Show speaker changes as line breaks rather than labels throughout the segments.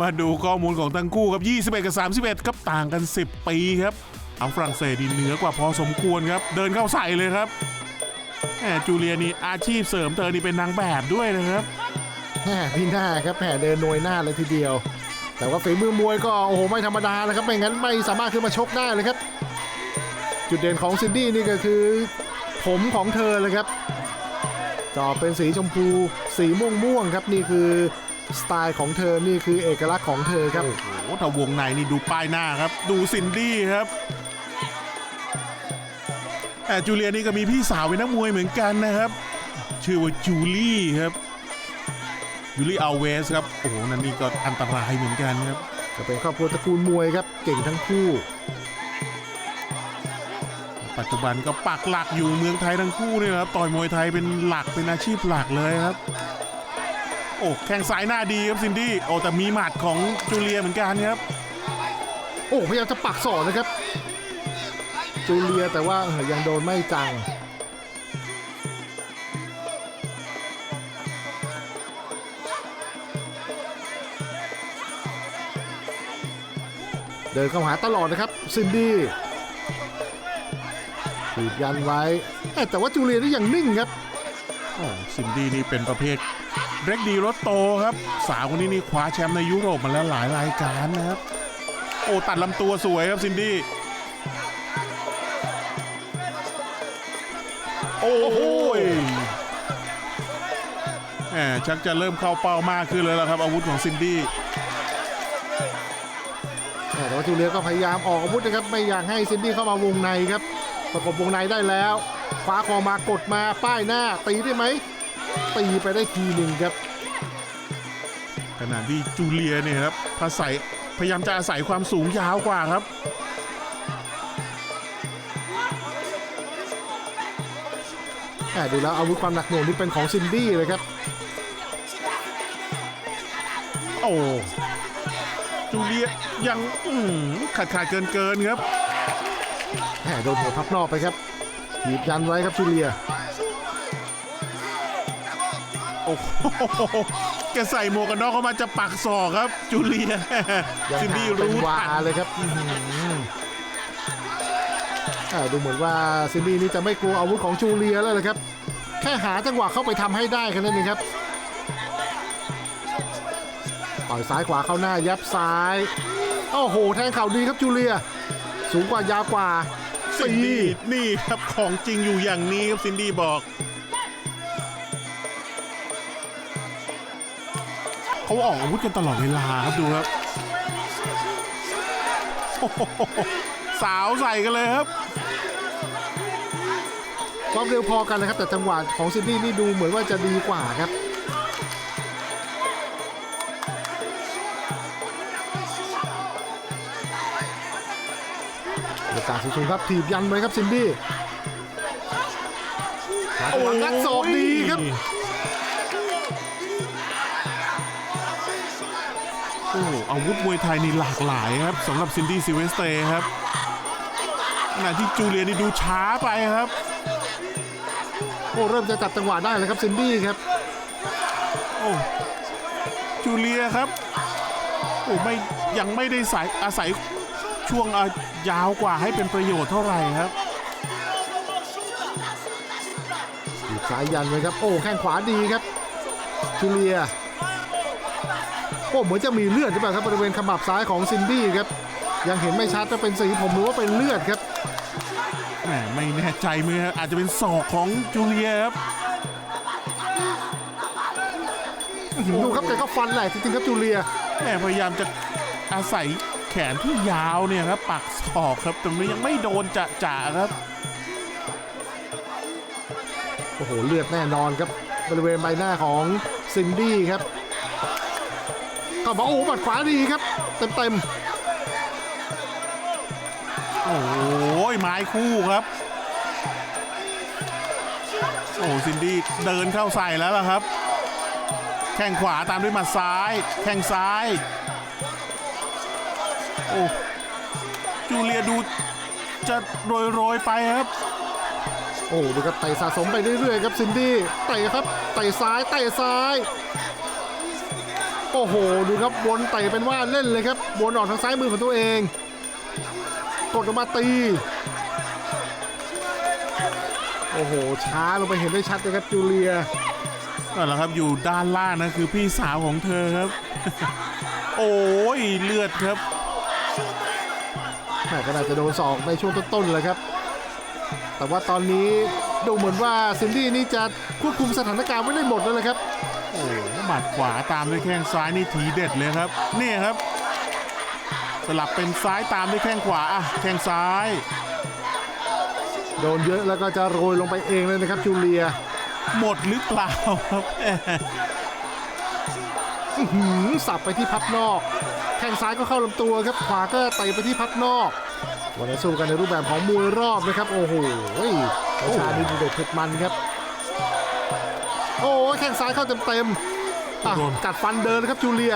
มาดูข้อมูลของทั้งคู่ครับ21กับ31ครับต่างกัน 10 ปีครับเอาฝรั่งเศสดีเหนือกว่าพอสมควรครับ เดินเข้าใส่เลยครับแหมจูเลียนี่อาชีพเสริมเธอนี่เป็นนางแบบด้วยนะครับ
แหมพี่หน้าครับแหมเดินหน่วยหน้าเลยทีเดียว แต่ว่าฝีมือมวยก็โอ้โหไม่ธรรมดาเลยครับไม่งั้นไม่สามารถขึ้นมาชกได้เลยครับ จุดเด่นของซินดี้นี่ก็คือ ผมของเธอเลยครับจอเป็นสีชมพู สีม่วงม่วงครับนี่คือ สไตล์ของเธอนี่คือเอกลักษณ์ของเธอครับ
โอ้โหถ้าวงในนี่ดูป้ายหน้าครับ ดูซินดี้ครับแต่จูเลียนี่ก็มีพี่สาวเป็นนักมวยเหมือนกันนะครับ ชื่อว่าจูลี่ครับจูลี่อัลเวสครับ โอ้โหนั่นนี่ก็อันตรายเหมือนกันครับ
จะเป็นครอบครัวตระกูลมวยครับ เก่งทั้งคู่
ปัจจุบันก็ปักหลักอยู่เมืองไทยทั้งคู่เนี่ยครับ ต่อยมวยไทยเป็นหลักเป็นอาชีพหลักเลยครับ โอ้แข้งซ้ายหน้าดีครับซินดี้โอ้แต่มีหมัดของจูเลียเหมือนกันครับ
โอ้พยายามจะปักศอกนะครับ จูเลียแต่ว่าเออยังโดนไม่จังเดินเข้าหาตลอดนะครับซินดี้ถีบยันไว้แต่ว่าจูเลียนี่ยังนิ่งครับ
โอ้ซินดี้นี่เป็นประเภทเร็กดีรถโตครับ สาวคนนี้นี่คว้าแชมป์ในยุโรปมาแล้วหลายรายการนะครับ โอ้ตัดลำตัวสวยครับซินดี้โอ้โหแหมชักจะเริ่มเข้าเป้ามากขึ้นเลยแล้วครับ อาวุธของซินดี้
แต่ว่าจูเลียก็พยายามออกอาวุธนะครับ ไม่อยากให้ซินดี้เข้ามาวงในครับประกบวงในได้แล้ว คว้าคอมากดมาป้ายหน้าตีได้ไหมตีไปได้ทีหนึ่งครับ
ขณะที่จูเลียเนี่ยครับอาศัยพยายามจะอาศัยความสูงยาวกว่าครับ
แหมดูแล้วอาวุธความหนักหน่วงนี่เป็นของซินดี้เลยครับ
โอ้จูเลียยังอืมขาดขาดเกินเกินครับ
แหมโดนหัวพับนอกไปครับ ถีบยันไว้ครับจูเลีย
โอ้โหแกใส่หมวกกันน็อกเข้ามาจะปักศอกครับ จูเลีย
ยัง
ซินดี้
หาเป็น
รู้
วา
ทัน
เลยครับอื้อหือแหมดูเหมือนว่าซินดี้นี่จะไม่กลัวอาวุธของจูเลียแล้วเลยครับ แค่หาจังหวะเข้าไปทำให้ได้แค่นั้นเองครับต่อยซ้ายขวาเข้าหน้ายับซ้าย โอ้โห แทงเข่าดีครับจูเลีย สูงกว่ายาวกว่า
ซินดี้นี่ครับของจริงอยู่อย่างนี้ครับซินดี้บอก เขาออกอาวุธกันตลอดเวลาครับดูครับสาวใส่กันเลยครับ
ความเร็วพอกันนะครับ แต่จังหวะของซินดี้นี่ดูเหมือนว่าจะดีกว่าครับ กาสสูงๆครับถีบยันไว้ครับซินดี้หาจังหวะงัดศอกดีครับ
โอ้โหอาวุธมวยไทยนี่หลากหลายครับสำหรับซินดี้ซิเวสเตย์ครับขณะที่จูเลียนี่ดูช้าไปครับ
โอ้เริ่มจะจับจังหวะได้แล้วครับซินดี้ครับ
โอ้จูเลียครับโอ้ไม่ยังไม่ได้สายอาศัย ช่วงอะยาวกว่าให้เป็นประโยชน์เท่าไหร่ครับ
ถีบซ้ายยันไว้ครับ โอ้แข้งขวาดีครับจูเลียโอ้เหมือนจะมีเลือดหรือเปล่าครับบริเวณขมับซ้ายของซินดี้ครับ ยังเห็นไม่ชัดว่าเป็นสีผมหรือว่าเป็นเลือดครับ
แหมไม่แน่ใจมือครับอาจจะเป็นศอกของจูเลียครับ
ดูครับแกก็ฟันแหลกจริงๆครับจูเลีย
แหมพยายามจะอาศัย แขนที่ยาวเนี่ยครับปักศอกครับแต่มันยังไม่โดนจะจะๆครับ
โอ้โหเลือดแน่นอนครับบริเวณใบหน้าของซินดี้ครับก็บอกโอ้โหบัดขวาดีครับเต็ม
โอ้ยไม้คู่ครับโอ้ซินดี้เดินเข้าใส่แล้วล่ะครับ แข้งขวาตามด้วยหมัดซ้าย แข้งซ้าย โอ้จูเลียดูจะโรยโรยๆไปครับ
ๆโอ้ดูครับเตะสะสมไปเรื่อยๆครับซินดี้เตะครับเตะซ้ายเตะซ้ายโอ้โหดูครับวนเตะเป็นว่าเล่นเลยครับวนออกทางซ้ายมือของตัวเอง กดออกมาตี โอ้โหช้าลงไปเห็นได้ชัดเลยครับจูเลีย
นั่นแหละครับอยู่ด้านล่างนะคือพี่สาวของเธอครับ โอ้ยเลือดครับ
แม่ ก็น่าจะโดนสองในช่วงต้นๆเลยครับ แต่ว่าตอนนี้ดูเหมือนว่าซินดี้นี่จะควบคุมสถานการณ์ไว้ได้หมดแล้วเลยครับ
โอ้หมัดขวาตามด้วยแข้งซ้ายนี่ทีเด็ดเลยครับนี่ครับ สลับเป็นซ้ายตามด้วยแข้งขวาอะแข้งซ้าย
โดนเยอะแล้วก็จะโรยลงไปเองเลยนะครับจูเลีย
หมดหรือเปล่าครับ
อื้อหือสับไปที่พับนอกแข้งซ้ายก็เข้าลำตัวครับขวาก็เตะไปที่พับนอกวันนี้สู้กันในรูปแบบของมวยรอบนะครับ โอ้โหประชานี่ดูเด็ดเผ็ดมันครับ โอ้แข้งซ้ายเข้าเต็มๆกัดฟันเดินครับจูเลีย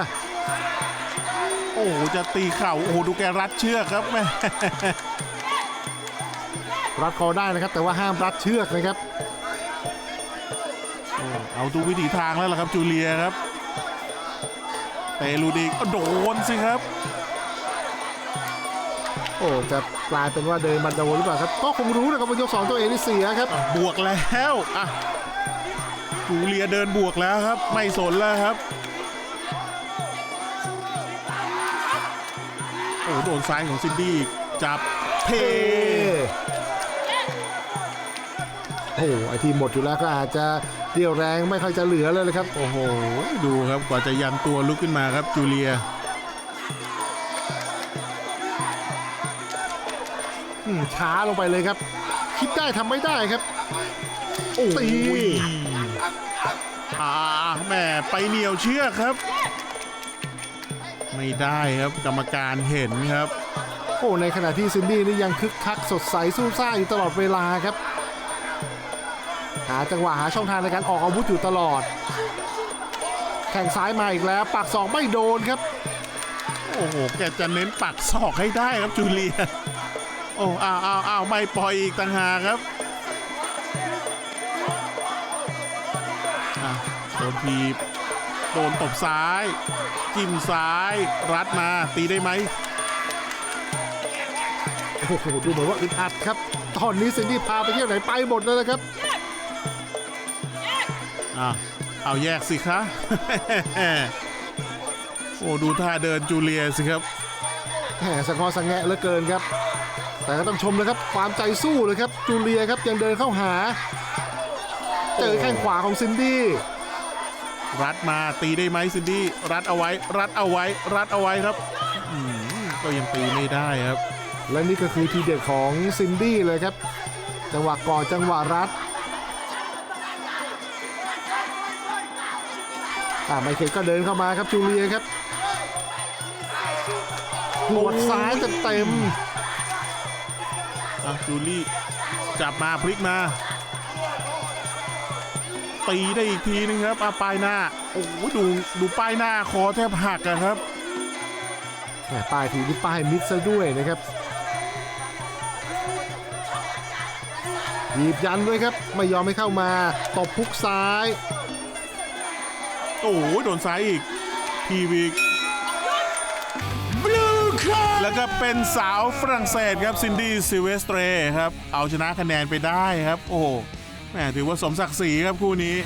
โอ้โหจะตีเข่าโอ้โหดูแกรัดเชือกครับแม่
รัดคอได้นะครับ แต่ว่าห้ามรัดเชือกนะครับ
เอาทุกวิถีทางแล้วล่ะครับจูเลียครับ เตะลูดิกโดนสิครับ
โอ้จะกลายเป็นว่าเดินมาโดนหรือเปล่าครับก็คงรู้นะครับว่ายกสองตัวเองนี่เสียครับ
บวกแล้วอะจูเลียเดินบวกแล้วครับ ไม่สนแล้วครับโอ้โดนซ้ายของซินดี้จับเท
โอ้โหไอที่หมดอยู่แล้วก็อาจจะเรี่ยวแรงไม่ค่อยจะเหลือเลยเลยครับ
โอ้โห ดูครับกว่าจะยันตัวลุกขึ้นมาครับจูเลีย
อืมช้าลงไปเลยครับ คิดได้ทำไม่ได้ครับตี
อ่าแหม่ไปเหนียวเชือกครับ ไม่ได้ครับกรรมการเห็นครับ
โอ้ในขณะที่ซินดี้นี่ยังคึกคักสดใสสู้ซ่าอยู่ตลอดเวลาครับ หาจังหวะหาช่องทางในการออกอาวุธอยู่ตลอด แข่งซ้ายมาอีกแล้ว ปักสองไม่โดนครับ
โอ้โหแกจะเน้นปักศอกให้ได้ครับจูเลียโอ้อ้าวอ้าวอ้าวไม่ปล่อยอีกต่างหากครับอะโดนทีบโดนตบซ้าย จิ้มซ้าย รัดมาตีได้ไหม
โอ้โหดูเหมือนว่าอึดอัดครับ ตอนนี้ซินดี้พาไปเที่ยวไหนไปหมดเลยนะครับ
อะเอาแยกสิคะ โอ้ดูท่าเดินจูเลียสิครับ
แหมสะงอสังแงะเหลือเกินครับ แต่ก็ต้องชมนะครับความใจสู้เลยครับจูเลียครับยังเดินเข้าหา เจอแข้งขวาของซินดี้
รัดมาตีได้ไหมซินดี้รัดเอาไว้ รัดเอาไว้ รัดเอาไว้ครับอืมก็ยังตีไม่ได้ครับ
และนี่ก็คือทีเด็ดของซินดี้เลยครับ จังหวะก่อนจังหวะรัด อ่าไมเคิลก็เดินเข้ามาครับจูเลียครับหัวดซ้ายเต็ม
อะจูลี่จับมาพลิกมาตีได้อีกทีนึงครับอะป้ายหน้า โอ้โหดูดูป้ายหน้าคอแทบหักอะครับ
ๆแหมป้ายทีนี่ป้ายมิดซะด้วยนะครับหยีบยันด้วยครับ ไม่ยอมให้เข้ามา ตบพุกซ้าย
โอ้โหโดนซ้ายอีกทีวีกแล้วก็เป็นสาวฝรั่งเศสครับซินดี้ซิเวสเตรครับ เอาชนะคะแนนไปได้ครับ โอ้โหแหมถือว่าสมศักดิ์ศรีครับคู่นี้